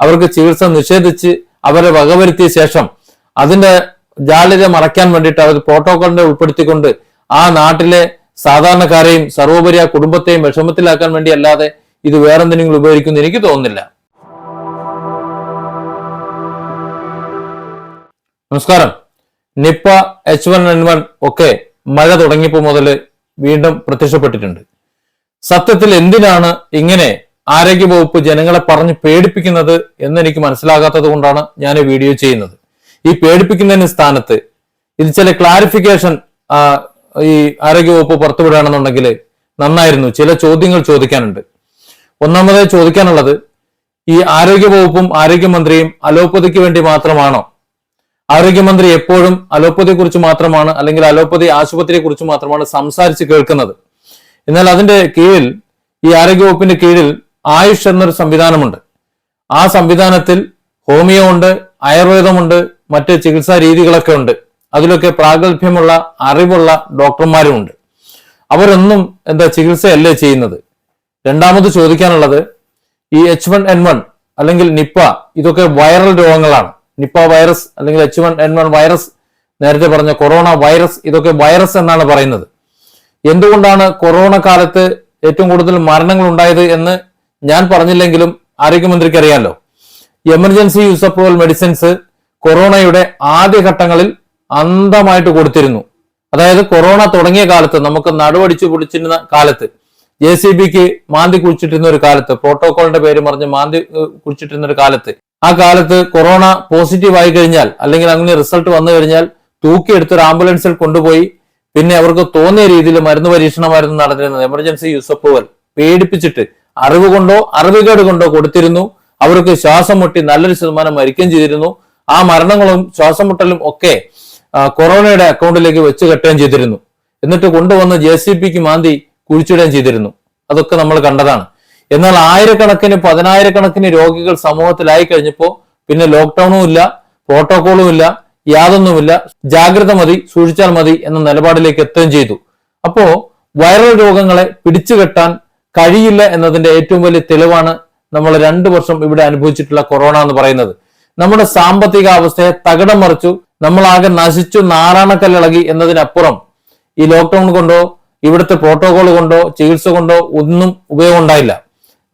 അവർക്ക് ചികിത്സ നിഷേധിച്ച് അവരെ വകവരുത്തിയ ശേഷം അതിന്റെ ജാള്യത മറയ്ക്കാൻ വേണ്ടിയിട്ട് അവർ പ്രോട്ടോകോളിനെ ഉൾപ്പെടുത്തിക്കൊണ്ട് ആ നാട്ടിലെ സാധാരണക്കാരെയും സർവോപരി ആ കുടുംബത്തെയും വിഷമത്തിലാക്കാൻ വേണ്ടി അല്ലാതെ ഇത് വേറെന്തെങ്കിലും ഉപയോഗിക്കുന്നു എനിക്ക് തോന്നുന്നില്ല. നമസ്കാരം. Nipah H one N one ഒക്കെ മഴ തുടങ്ങിയപ്പോൾ മുതൽ വീണ്ടും പ്രത്യക്ഷപ്പെട്ടിട്ടുണ്ട്. സത്യത്തിൽ എന്തിനാണ് ഇങ്ങനെ ആരോഗ്യവകുപ്പ് ജനങ്ങളെ പറഞ്ഞ് പേടിപ്പിക്കുന്നത് എന്ന് എനിക്ക് മനസ്സിലാകാത്തത് കൊണ്ടാണ് ഞാൻ ഈ വീഡിയോ ചെയ്യുന്നത്. ഈ പേടിപ്പിക്കുന്നതിന് സ്ഥാനത്ത് ഇത് ചില ക്ലാരിഫിക്കേഷൻ ഈ ആരോഗ്യവകുപ്പ് പുറത്തുവിടുകയാണെന്നുണ്ടെങ്കിൽ നന്നായിരുന്നു. ചില ചോദ്യങ്ങൾ ചോദിക്കാനുണ്ട്. ഒന്നാമത് ചോദിക്കാനുള്ളത് ഈ ആരോഗ്യവകുപ്പും ആരോഗ്യമന്ത്രിയും അലോപ്പതിക്ക് വേണ്ടി മാത്രമാണോ? ആരോഗ്യമന്ത്രി എപ്പോഴും അലോപ്പതിയെ കുറിച്ച് മാത്രമാണ് അല്ലെങ്കിൽ അലോപ്പതി ആശുപത്രിയെ കുറിച്ച് മാത്രമാണ് സംസാരിച്ച് കേൾക്കുന്നത്. എന്നാൽ അതിന്റെ കീഴിൽ ഈ ആരോഗ്യവകുപ്പിന്റെ കീഴിൽ ആയുഷ് എന്നൊരു സംവിധാനമുണ്ട്. ആ സംവിധാനത്തിൽ ഹോമിയോ ഉണ്ട് ആയുർവേദമുണ്ട് മറ്റ് ചികിത്സാ രീതികളൊക്കെ ഉണ്ട്. അതിലൊക്കെ പ്രാഗൽഭ്യമുള്ള അറിവുള്ള ഡോക്ടർമാരും ഡോക്ടർമാരുമുണ്ട്. അവരൊന്നും എന്താ ചികിത്സയല്ലേ ചെയ്യുന്നത്? രണ്ടാമത് ചോദിക്കാനുള്ളത് ഈ എച്ച് വൺ എൻ വൺ അല്ലെങ്കിൽ നിപ്പ ഇതൊക്കെ വൈറൽ രോഗങ്ങളാണ്. നിപ്പ വൈറസ് അല്ലെങ്കിൽ H one N one virus നേരത്തെ പറഞ്ഞ കൊറോണ വൈറസ് ഇതൊക്കെ വൈറസ് എന്നാണ് പറയുന്നത്. എന്തുകൊണ്ടാണ് കൊറോണ കാലത്ത് ഏറ്റവും കൂടുതൽ മരണങ്ങൾ ഉണ്ടായത് എന്ന് ഞാൻ പറഞ്ഞില്ലെങ്കിലും ആരോഗ്യമന്ത്രിക്ക് അറിയാമല്ലോ എമർജൻസി യൂസ് അപ്രൂവൽ മെഡിസിൻസ് കൊറോണയുടെ ആദ്യഘട്ടങ്ങളിൽ അന്ധമായിട്ട് കൊടുത്തിരുന്നു. അതായത് കൊറോണ തുടങ്ങിയ കാലത്ത് നമുക്ക് നടുവടിച്ചു പിടിച്ചിരുന്ന കാലത്ത് ജെ സി ബിക്ക് മാന്തി കുഴിച്ചിട്ടിരുന്ന ഒരു കാലത്ത് പ്രോട്ടോകോളിന്റെ പേര് പറഞ്ഞ് മാന്തി കുഴിച്ചിട്ടിരുന്ന ഒരു കാലത്ത് ആ കാലത്ത് കൊറോണ പോസിറ്റീവ് ആയി കഴിഞ്ഞാൽ അല്ലെങ്കിൽ അങ്ങനെ റിസൾട്ട് വന്നു കഴിഞ്ഞാൽ തൂക്കിയെടുത്ത് ഒരു ആംബുലൻസിൽ കൊണ്ടുപോയി പിന്നെ അവർക്ക് തോന്നിയ രീതിയിൽ മരുന്ന് പരീക്ഷണമായിരുന്നു നടന്നിരുന്നത്. എമർജൻസി യൂസ് അപ്രൂവൽ പേടിപ്പിച്ചിട്ട് അറിവ് കൊണ്ടോ അറിവുകേട് കൊണ്ടോ കൊടുത്തിരുന്നു. അവർക്ക് ശ്വാസം മുട്ടി നല്ലൊരു ശതമാനം മരിക്കുകയും ചെയ്തിരുന്നു. ആ മരണങ്ങളും ശ്വാസം മുട്ടലും ഒക്കെ കൊറോണയുടെ അക്കൗണ്ടിലേക്ക് വെച്ച് കെട്ടുകയും ചെയ്തിരുന്നു. എന്നിട്ട് കൊണ്ടുവന്ന് ജെ സി പിക്ക് മാന്തി കുഴിച്ചിടുകയും ചെയ്തിരുന്നു. അതൊക്കെ നമ്മൾ കണ്ടതാണ്. എന്നാൽ ആയിരക്കണക്കിന് പതിനായിരക്കണക്കിന് രോഗികൾ സമൂഹത്തിലായി കഴിഞ്ഞപ്പോൾ പിന്നെ ലോക്ക്ഡൌണും ഇല്ല പ്രോട്ടോകോളും ഇല്ല യാതൊന്നുമില്ല. ജാഗ്രത മതി സൂക്ഷിച്ചാൽ മതി എന്ന നിലപാടിലേക്ക് എത്തുകയും ചെയ്തു. അപ്പോ വൈറൽ രോഗങ്ങളെ പിടിച്ചുകെട്ടാൻ കഴിയില്ല എന്നതിന്റെ ഏറ്റവും വലിയ തെളിവാണ് നമ്മൾ രണ്ടു വർഷം ഇവിടെ അനുഭവിച്ചിട്ടുള്ള കൊറോണ എന്ന് പറയുന്നത്. നമ്മുടെ സാമ്പത്തിക അവസ്ഥയെ തകിടം മറിച്ചു നമ്മളാകെ നശിച്ചു നാരായണക്കല്ലിളകി എന്നതിനപ്പുറം ഈ ലോക്ക്ഡൌൺ കൊണ്ടോ ഇവിടുത്തെ പ്രോട്ടോകോൾ കൊണ്ടോ ചികിത്സ കൊണ്ടോ ഒന്നും ഉപയോഗം ഉണ്ടായില്ല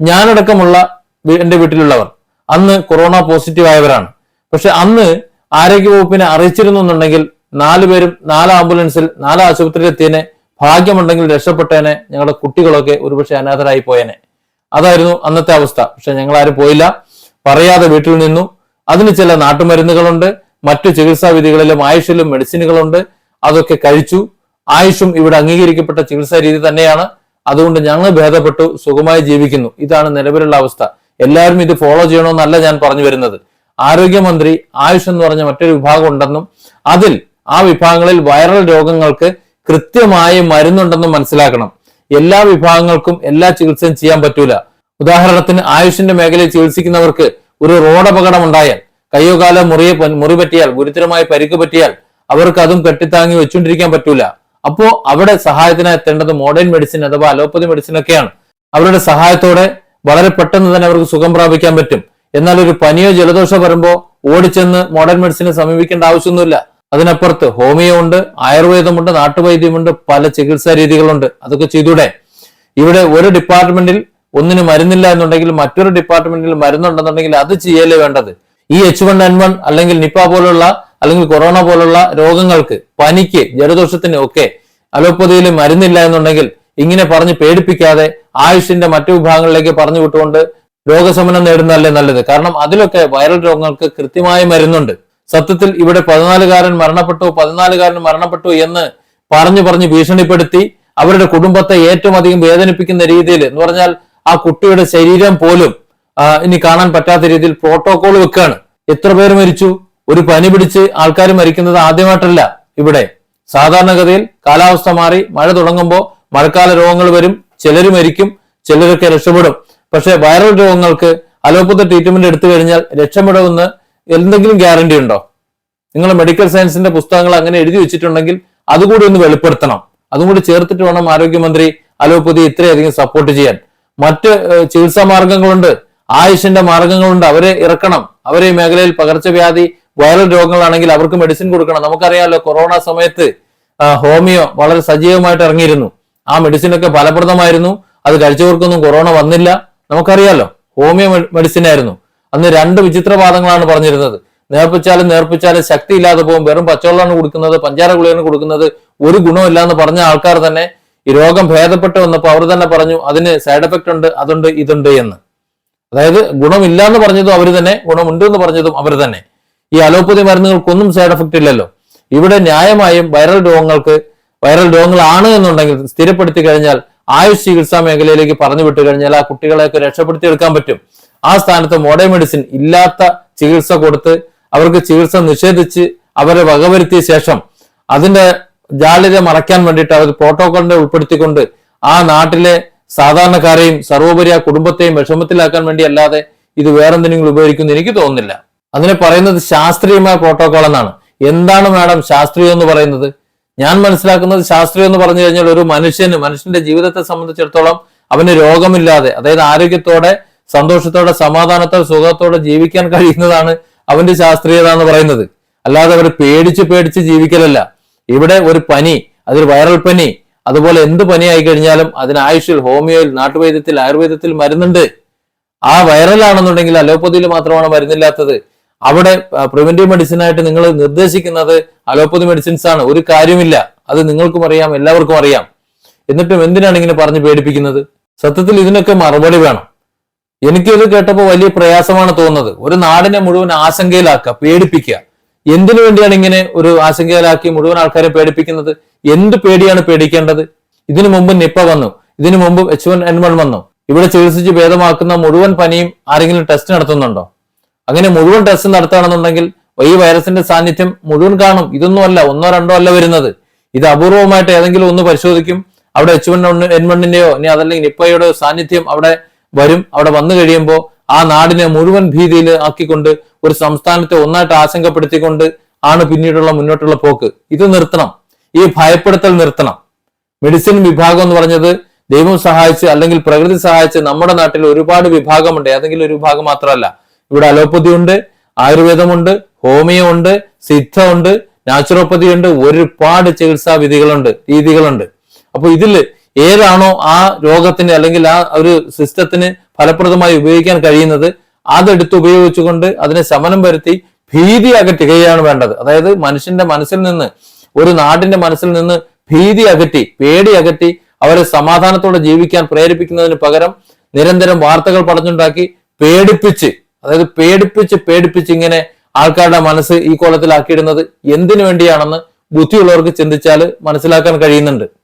ഞാനടക്കമുള്ള എന്റെ വീട്ടിലുള്ളവർ അന്ന് കൊറോണ പോസിറ്റീവ് ആയവരാണ്. പക്ഷെ അന്ന് ആരോഗ്യവകുപ്പിനെ അറിയിച്ചിരുന്നു എന്നുണ്ടെങ്കിൽ നാലുപേരും നാല് ആംബുലൻസിൽ നാല് ആശുപത്രിയിൽ എത്തിയനെ ഭാഗ്യമുണ്ടെങ്കിൽ രക്ഷപ്പെട്ടേനെ ഞങ്ങളുടെ കുട്ടികളൊക്കെ ഒരുപക്ഷെ അനാഥരായി പോയേനെ. അതായിരുന്നു അന്നത്തെ അവസ്ഥ. പക്ഷെ ഞങ്ങൾ ആരും പോയില്ല. പറയാതെ വീട്ടിൽ നിന്നു. അതിന് ചില നാട്ടുമരുന്നുകളുണ്ട്. മറ്റു ചികിത്സാ വിധികളിലും ആയുഷിലും മെഡിസിനുകളുണ്ട്. അതൊക്കെ കഴിച്ചു. ആയുഷും ഇവിടെ അംഗീകരിക്കപ്പെട്ട ചികിത്സാ രീതി തന്നെയാണ്. അതുകൊണ്ട് ഞങ്ങൾ ഭേദപ്പെട്ടു സുഖമായി ജീവിക്കുന്നു. ഇതാണ് നിലവിലുള്ള അവസ്ഥ. എല്ലാവരും ഇത് ഫോളോ ചെയ്യണമെന്നല്ല ഞാൻ പറഞ്ഞു വരുന്നത്. ആരോഗ്യമന്ത്രി ആയുഷ് എന്ന് പറഞ്ഞ മറ്റൊരു വിഭാഗം ഉണ്ടെന്നും അതിൽ ആ വിഭാഗങ്ങളിൽ വൈറൽ രോഗങ്ങൾക്ക് കൃത്യമായി മരുന്നുണ്ടെന്ന് മനസ്സിലാക്കണം. എല്ലാ വിഭാഗങ്ങൾക്കും എല്ലാ ചികിത്സയും ചെയ്യാൻ പറ്റൂല. ഉദാഹരണത്തിന് ആയുഷിന്റെ മേഖലയിൽ ചികിത്സിക്കുന്നവർക്ക് ഒരു റോഡ് അപകടം ഉണ്ടായാൽ കയ്യോ കാലോ മുറിയെ മുറി പറ്റിയാൽ ഗുരുതരമായ പരിക്ക് പറ്റിയാൽ അവർക്ക് അതും കെട്ടിത്താങ്ങി വെച്ചുകൊണ്ടിരിക്കാൻ പറ്റൂല. അപ്പോ അവിടെ സഹായത്തിനായി എത്തേണ്ടത് മോഡേൺ മെഡിസിൻ അഥവാ അലോപ്പതി മെഡിസിൻ ഒക്കെയാണ്. അവരുടെ സഹായത്തോടെ വളരെ പെട്ടെന്ന് തന്നെ അവർക്ക് സുഖം പ്രാപിക്കാൻ പറ്റും. എന്നാൽ ഒരു പനിയോ ജലദോഷോ വരുമ്പോ ഓടിച്ചെന്ന് മോഡേൺ മെഡിസിനെ സമീപിക്കേണ്ട ആവശ്യമൊന്നുമില്ല. അതിനപ്പുറത്ത് ഹോമിയോ ഉണ്ട് ആയുർവേദമുണ്ട് നാട്ടുവൈദ്യമുണ്ട് പല ചികിത്സാ രീതികളുണ്ട്. അതൊക്കെ ചെയ്തൂടെ? ഇവിടെ ഒരു ഡിപ്പാർട്ട്മെന്റിൽ ഒന്നിന് മരുന്നില്ല എന്നുണ്ടെങ്കിൽ മറ്റൊരു ഡിപ്പാർട്ട്മെന്റിൽ മരുന്നുണ്ടെന്നുണ്ടെങ്കിൽ അത് ചെയ്യലേ വേണ്ടത്? ഈ എച്ച് വൺ എൻ വൺ അല്ലെങ്കിൽ നിപ്പ പോലുള്ള അല്ലെങ്കിൽ കൊറോണ പോലുള്ള രോഗങ്ങൾക്ക് പനിക്ക് ജലദോഷത്തിന് ഒക്കെ അലോപ്പതിയിൽ മരുന്നില്ല എന്നുണ്ടെങ്കിൽ ഇങ്ങനെ പറഞ്ഞ് പേടിപ്പിക്കാതെ ആയുഷിന്റെ മറ്റു വിഭാഗങ്ങളിലേക്ക് പറഞ്ഞു വിട്ടുകൊണ്ട് രോഗശമനം നേടുന്നതല്ലേ നല്ലത്? കാരണം അതിലൊക്കെ വൈറൽ രോഗങ്ങൾക്ക് കൃത്യമായ മരുന്നുണ്ട്. സത്യത്തിൽ ഇവിടെ പതിനാലുകാരൻ മരണപ്പെട്ടു പതിനാലുകാരൻ മരണപ്പെട്ടു എന്ന് പറഞ്ഞു പറഞ്ഞ് ഭീഷണിപ്പെടുത്തി അവരുടെ കുടുംബത്തെ ഏറ്റവും അധികം വേദനിപ്പിക്കുന്ന രീതിയിൽ എന്ന് പറഞ്ഞാൽ ആ കുട്ടിയുടെ ശരീരം പോലും ഇനി കാണാൻ പറ്റാത്ത രീതിയിൽ പ്രോട്ടോകോൾ വെക്കുകയാണ്. എത്ര പേര് മരിച്ചു? ഒരു പനി പിടിച്ച് ആൾക്കാർ മരിക്കുന്നത് ആദ്യമായിട്ടല്ല ഇവിടെ. സാധാരണഗതിയിൽ കാലാവസ്ഥ മാറി മഴ തുടങ്ങുമ്പോൾ മഴക്കാല രോഗങ്ങൾ വരും ചിലർ മരിക്കും ചിലരൊക്കെ രക്ഷപ്പെടും. പക്ഷേ വൈറൽ രോഗങ്ങൾക്ക് അലോപ്പത്തെ ട്രീറ്റ്മെന്റ് എടുത്തു കഴിഞ്ഞാൽ രക്ഷപ്പെടുമെന്ന് എന്തെങ്കിലും ഗ്യാരണ്ടി ഉണ്ടോ? നിങ്ങൾ മെഡിക്കൽ സയൻസിന്റെ പുസ്തകങ്ങൾ അങ്ങനെ എഴുതി വെച്ചിട്ടുണ്ടെങ്കിൽ അതുകൂടി ഒന്ന് വെളിപ്പെടുത്തണം. അതും കൂടി ചേർത്തിട്ട് വേണം ആരോഗ്യമന്ത്രി അലോപ്പതി ഇത്രയധികം സപ്പോർട്ട് ചെയ്യാൻ. മറ്റ് ചികിത്സാ മാർഗങ്ങളുണ്ട്. ആയുഷിന്റെ മാർഗങ്ങളുണ്ട്. അവരെ ഇറക്കണം. അവരെ ഈ മേഖലയിൽ പകർച്ചവ്യാധി വൈറൽ രോഗങ്ങളാണെങ്കിൽ അവർക്ക് മെഡിസിൻ കൊടുക്കണം. നമുക്കറിയാമല്ലോ കൊറോണ സമയത്ത് ഹോമിയോ വളരെ സജീവമായിട്ട് ഇറങ്ങിയിരുന്നു. ആ മെഡിസിനൊക്കെ ഫലപ്രദമായിരുന്നു. അത് കഴിച്ചവർക്കൊന്നും കൊറോണ വന്നില്ല. നമുക്കറിയാലോ ഹോമിയോ മെഡിസിൻ ആയിരുന്നു. അന്ന് രണ്ട് വിചിത്രവാദങ്ങളാണ് പറഞ്ഞിരുന്നത്. നേർപ്പിച്ചാലും നേർപ്പിച്ചാലും ശക്തി ഇല്ലാതെ പോകും. വെറും പച്ചവെള്ളമാണ് കൊടുക്കുന്നത് പഞ്ചാര ഗുളികയാണ് കൊടുക്കുന്നത്. ഒരു ഗുണമില്ല എന്ന് പറഞ്ഞ ആൾക്കാർ തന്നെ ഈ രോഗം ഭേദപ്പെട്ട് വന്നപ്പോൾ അവർ തന്നെ പറഞ്ഞു അതിന് സൈഡ് എഫക്റ്റ് ഉണ്ട് അതുണ്ട് ഇതുണ്ട് എന്ന്. അതായത് ഗുണമില്ല എന്ന് പറഞ്ഞതും അവർ തന്നെ ഗുണമുണ്ട് എന്ന് പറഞ്ഞതും അവർ തന്നെ. ഈ അലോപ്പതി മരുന്നുകൾക്കൊന്നും സൈഡ് എഫക്റ്റ് ഇല്ലല്ലോ. ഇവിടെ ന്യായമായും വൈറൽ രോഗങ്ങൾക്ക് വൈറൽ രോഗങ്ങളാണ് എന്നുണ്ടെങ്കിൽ സ്ഥിരപ്പെടുത്തി കഴിഞ്ഞാൽ ആയുഷ് ചികിത്സാ മേഖലയിലേക്ക് പറഞ്ഞു വിട്ടു കഴിഞ്ഞാൽ ആ കുട്ടികളെയൊക്കെ രക്ഷപ്പെടുത്തി എടുക്കാൻ പറ്റും. ആ സ്ഥാനത്ത് മോഡേൺ മെഡിസിൻ ഇല്ലാത്ത ചികിത്സ കൊടുത്ത് അവർക്ക് ചികിത്സ നിഷേധിച്ച് അവരെ വകവരുത്തിയ ശേഷം അതിന്റെ ജാള്യത മറയ്ക്കാൻ വേണ്ടിയിട്ട് അവർ പ്രോട്ടോകോളിനെ ഉൾപ്പെടുത്തിക്കൊണ്ട് ആ നാട്ടിലെ സാധാരണക്കാരെയും സർവോപരി ആ കുടുംബത്തെയും വിഷമത്തിലാക്കാൻ വേണ്ടി അല്ലാതെ ഇത് വേറെന്തെങ്കിലും ഉപയോഗിക്കുന്നു എനിക്ക് തോന്നുന്നില്ല. അതിനെ പറയുന്നത് ശാസ്ത്രീയമായ പ്രോട്ടോകോൾ എന്നാണ്. എന്താണ് മാഡം ശാസ്ത്രീയം എന്ന് പറയുന്നത്? ഞാൻ മനസ്സിലാക്കുന്നത് ശാസ്ത്രീയം എന്ന് പറഞ്ഞു കഴിഞ്ഞാൽ ഒരു മനുഷ്യന് മനുഷ്യന്റെ ജീവിതത്തെ സംബന്ധിച്ചിടത്തോളം അവന് രോഗമില്ലാതെ അതായത് ആരോഗ്യത്തോടെ സന്തോഷത്തോടെ സമാധാനത്തോടെ സുഖത്തോടെ ജീവിക്കാൻ കഴിയുന്നതാണ് അവന്റെ ശാസ്ത്രീയത എന്ന് പറയുന്നത്. അല്ലാതെ അവർ പേടിച്ച് പേടിച്ച് ജീവിക്കലല്ല. ഇവിടെ ഒരു പനി അതൊരു വൈറൽ പനി അതുപോലെ എന്ത് പനിയായി കഴിഞ്ഞാലും അതിന് ആയുഷിൽ ഹോമിയോയിൽ നാട്ടുവൈദ്യത്തിൽ ആയുർവേദത്തിൽ മരുന്നുണ്ട്. ആ വൈറലാണെന്നുണ്ടെങ്കിൽ അലോപ്പതിയിൽ മാത്രമാണ് മരുന്നില്ലാത്തത്. അവിടെ പ്രിവെന്റീവ് മെഡിസിൻ ആയിട്ട് നിങ്ങൾ നിർദ്ദേശിക്കുന്നത് അലോപ്പതി മെഡിസിൻസ് ആണ്. ഒരു കാര്യമില്ല. അത് നിങ്ങൾക്കും അറിയാം എല്ലാവർക്കും അറിയാം. എന്നിട്ടും എന്തിനാണ് ഇങ്ങനെ പറഞ്ഞ് പേടിപ്പിക്കുന്നത്? സത്യത്തിൽ ഇതിനൊക്കെ മറുപടി വേണം. എനിക്കിത് കേട്ടപ്പോൾ വലിയ പ്രയാസമാണ് തോന്നുന്നത്. ഒരു നാടിനെ മുഴുവൻ ആശങ്കയിലാക്കുക പേടിപ്പിക്കുക. എന്തിനു വേണ്ടിയാണ് ഇങ്ങനെ ഒരു ആശങ്കയിലാക്കി മുഴുവൻ ആൾക്കാരെ പേടിപ്പിക്കുന്നത്? എന്ത് പേടിയാണ് പേടിക്കേണ്ടത്? ഇതിനു മുമ്പ് നിപ്പ വന്നു. ഇതിനു മുമ്പ് എച്ച് വൺ എൻ വൺ വന്നു. ഇവിടെ ചികിത്സിച്ച് ഭേദമാക്കുന്ന മുഴുവൻ പനിയും ആരെങ്കിലും ടെസ്റ്റ് നടത്തുന്നുണ്ടോ? അങ്ങനെ മുഴുവൻ ടെസ്റ്റ് നടത്തുകയാണെന്നുണ്ടെങ്കിൽ ഈ വൈറസിന്റെ സാന്നിധ്യം മുഴുവൻ കാണും. ഇതൊന്നും അല്ല ഒന്നോ രണ്ടോ അല്ല വരുന്നത്. ഇത് അപൂർവമായിട്ട് ഏതെങ്കിലും ഒന്ന് പരിശോധിക്കും. അവിടെ എച്ച് വൺ എൻ വണ്ണിന്റെയോ ഇനി അതല്ലെങ്കിൽ നിപ്പയുടെയോ സാന്നിധ്യം അവിടെ വരും. അവിടെ വന്നു കഴിയുമ്പോൾ ആ നാടിനെ മുഴുവൻ ഭീതിയിൽ ആക്കിക്കൊണ്ട് ഒരു സംസ്ഥാനത്തെ ഒന്നായിട്ട് ആശങ്കപ്പെടുത്തിക്കൊണ്ട് ആണ് പിന്നീടുള്ള മുന്നോട്ടുള്ള പോക്ക്. ഇത് നിർത്തണം. ഈ ഭയപ്പെടുത്തൽ നിർത്തണം. മെഡിസിൻ വിഭാഗം എന്ന് പറഞ്ഞത് ദൈവം സഹായിച്ച് അല്ലെങ്കിൽ പ്രകൃതി സഹായിച്ച് നമ്മുടെ നാട്ടിൽ ഒരുപാട് വിഭാഗമുണ്ട്. ഏതെങ്കിലും ഒരു വിഭാഗം മാത്രമല്ല. ഇവിടെ അലോപ്പതി ഉണ്ട് ആയുർവേദമുണ്ട് ഹോമിയോ ഉണ്ട് സിദ്ധ ഉണ്ട് നാച്ചുറോപ്പതി ഉണ്ട് ഒരുപാട് ചികിത്സാ വിധികളുണ്ട് രീതികളുണ്ട്. അപ്പൊ ഇതിൽ ഏതാണോ ആ രോഗത്തിന് അല്ലെങ്കിൽ ആ ഒരു സിസ്റ്റത്തിന് ഫലപ്രദമായി ഉപയോഗിക്കാൻ കഴിയുന്നത് അതെടുത്ത് ഉപയോഗിച്ചുകൊണ്ട് അതിനെ ശമനം വരുത്തി ഭീതി അകറ്റുകയാണ് വേണ്ടത്. അതായത് മനുഷ്യന്റെ മനസ്സിൽ നിന്ന് ഒരു നാടിന്റെ മനസ്സിൽ നിന്ന് ഭീതി അകറ്റി പേടി അകറ്റി അവരെ സമാധാനത്തോടെ ജീവിക്കാൻ പ്രേരിപ്പിക്കുന്നതിന് പകരം നിരന്തരം വാർത്തകൾ പറഞ്ഞുണ്ടാക്കി പേടിപ്പിച്ച് അതായത് പേടിപ്പിച്ച് പേടിപ്പിച്ച് ഇങ്ങനെ ആൾക്കാരുടെ മനസ്സ് ഈ കോലത്തിലാക്കിയിടുന്നത് എന്തിനു വേണ്ടിയാണെന്ന് ബുദ്ധിയുള്ളവർക്ക് ചിന്തിച്ചാൽ മനസ്സിലാക്കാൻ കഴിയുന്നുണ്ട്.